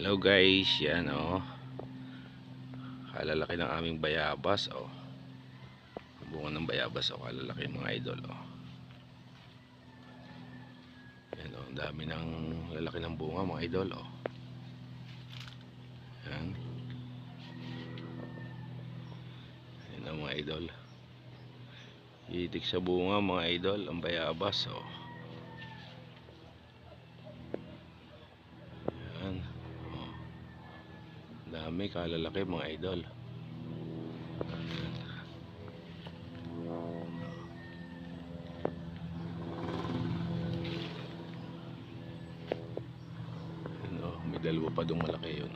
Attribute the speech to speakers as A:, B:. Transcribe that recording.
A: Hello guys, yan oh. Kalalaki ng aming bayabas oh. Ang Bunga ng bayabas oh, kalalaki mga idol oh. Yan oh, ang dami ng lalaki ng bunga mga idol oh. Yan. Yan ang mga idol. Itik sa bunga mga idol, ang bayabas oh. Yan. Oh. Dami kalalaki mga idol. Yan. Yan, oh, may dalawa pa dong malaki yun.